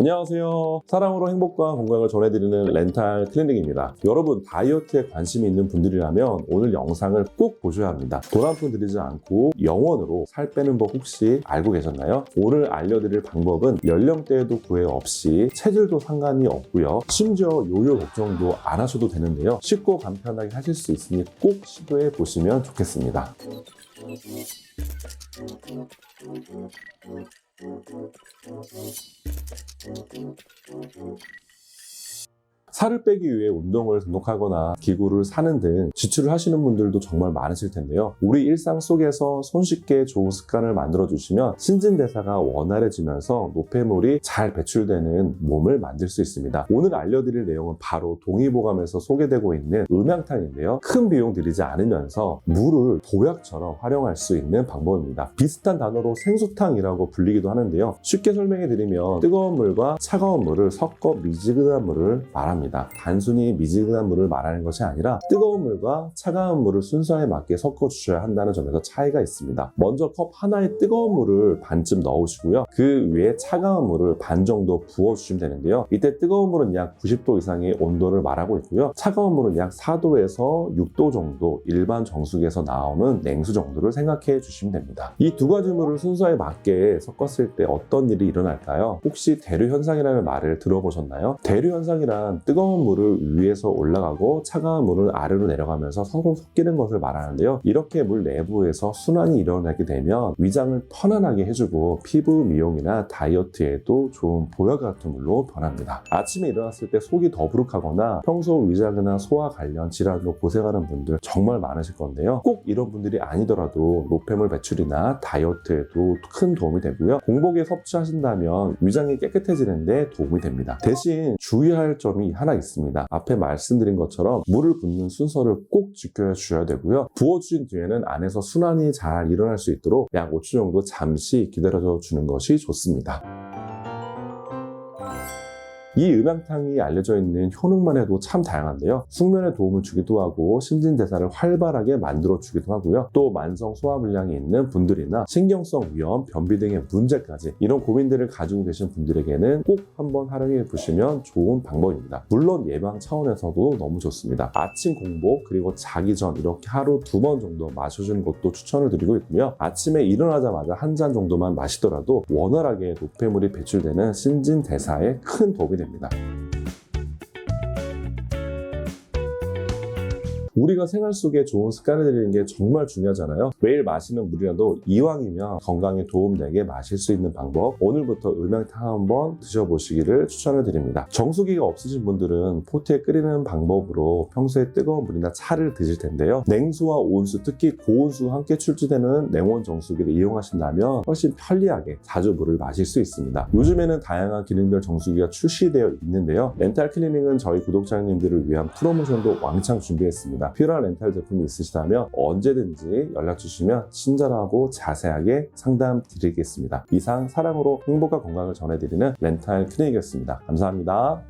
안녕하세요. 사랑으로 행복과 건강을 전해드리는 렌탈 클리닉입니다. 여러분 다이어트에 관심이 있는 분들이라면 오늘 영상을 꼭 보셔야 합니다. 돈 한 푼 들이지 않고 영원으로 살 빼는 법 혹시 알고 계셨나요? 오늘 알려드릴 방법은 연령대에도 구애 없이 체질도 상관이 없고요. 심지어 요요 걱정도 안 하셔도 되는데요. 쉽고 간편하게 하실 수 있으니 꼭 시도해 보시면 좋겠습니다. Thank you. 살을 빼기 위해 운동을 등록하거나 기구를 사는 등 지출을 하시는 분들도 정말 많으실 텐데요. 우리 일상 속에서 손쉽게 좋은 습관을 만들어 주시면 신진대사가 원활해지면서 노폐물이 잘 배출되는 몸을 만들 수 있습니다. 오늘 알려드릴 내용은 바로 동의보감에서 소개되고 있는 음양탕인데요. 큰 비용 들이지 않으면서 물을 보약처럼 활용할 수 있는 방법입니다. 비슷한 단어로 생수탕이라고 불리기도 하는데요. 쉽게 설명해 드리면 뜨거운 물과 차가운 물을 섞어 미지근한 물을 말합니다. 단순히 미지근한 물을 말하는 것이 아니라 뜨거운 물과 차가운 물을 순서에 맞게 섞어 주셔야 한다는 점에서 차이가 있습니다. 먼저 컵 하나에 뜨거운 물을 반쯤 넣으시고요. 그 위에 차가운 물을 반 정도 부어 주시면 되는데요. 이때 뜨거운 물은 약 90도 이상의 온도를 말하고 있고요. 차가운 물은 약 4도에서 6도 정도 일반 정수기에서 나오는 냉수 정도를 생각해 주시면 됩니다. 이 두 가지 물을 순서에 맞게 섞었을 때 어떤 일이 일어날까요? 혹시 대류 현상이라는 말을 들어보셨나요? 대류 현상이란 뜨거운 물을 위에서 올라가고 차가운 물은 아래로 내려가면서 서로 섞이는 것을 말하는데요. 이렇게 물 내부에서 순환이 일어나게 되면 위장을 편안하게 해주고 피부 미용이나 다이어트에도 좋은 보약 같은 물로 변합니다. 아침에 일어났을 때 속이 더부룩하거나 평소 위장이나 소화 관련 질환으로 고생하는 분들 정말 많으실 건데요. 꼭 이런 분들이 아니더라도 노폐물 배출이나 다이어트에도 큰 도움이 되고요. 공복에 섭취하신다면 위장이 깨끗해지는데 도움이 됩니다. 대신 주의할 점이 하나 있습니다. 앞에 말씀드린 것처럼 물을 붓는 순서를 꼭 지켜 주셔야 되고요. 부어주신 뒤에는 안에서 순환이 잘 일어날 수 있도록 약 5초 정도 잠시 기다려 주는 것이 좋습니다. 이 음양탕이 알려져 있는 효능만 해도 참 다양한데요. 숙면에 도움을 주기도 하고 신진대사를 활발하게 만들어 주기도 하고요. 또 만성 소화불량이 있는 분들이나 신경성 위염, 변비 등의 문제까지 이런 고민들을 가지고 계신 분들에게는 꼭 한번 활용해 보시면 좋은 방법입니다. 물론 예방 차원에서도 너무 좋습니다. 아침 공복 그리고 자기 전 이렇게 하루 두 번 정도 마셔주는 것도 추천을 드리고 있고요. 아침에 일어나자마자 한 잔 정도만 마시더라도 원활하게 노폐물이 배출되는 신진대사에 큰 도움이 됩니다. 우리가 생활 속에 좋은 습관을 들이는 게 정말 중요하잖아요. 매일 마시는 물이라도 이왕이면 건강에 도움되게 마실 수 있는 방법 오늘부터 음양탕 한번 드셔보시기를 추천을 드립니다. 정수기가 없으신 분들은 포트에 끓이는 방법으로 평소에 뜨거운 물이나 차를 드실 텐데요. 냉수와 온수 특히 고온수가 함께 출시되는 냉온 정수기를 이용하신다면 훨씬 편리하게 자주 물을 마실 수 있습니다. 요즘에는 다양한 기능별 정수기가 출시되어 있는데요. 렌탈 클리닝은 저희 구독자님들을 위한 프로모션도 왕창 준비했습니다. 필요한 렌탈 제품이 있으시다면 언제든지 연락 주시면 친절하고 자세하게 상담 드리겠습니다. 이상 사랑으로 행복과 건강을 전해드리는 렌탈 클리닉이었습니다. 감사합니다.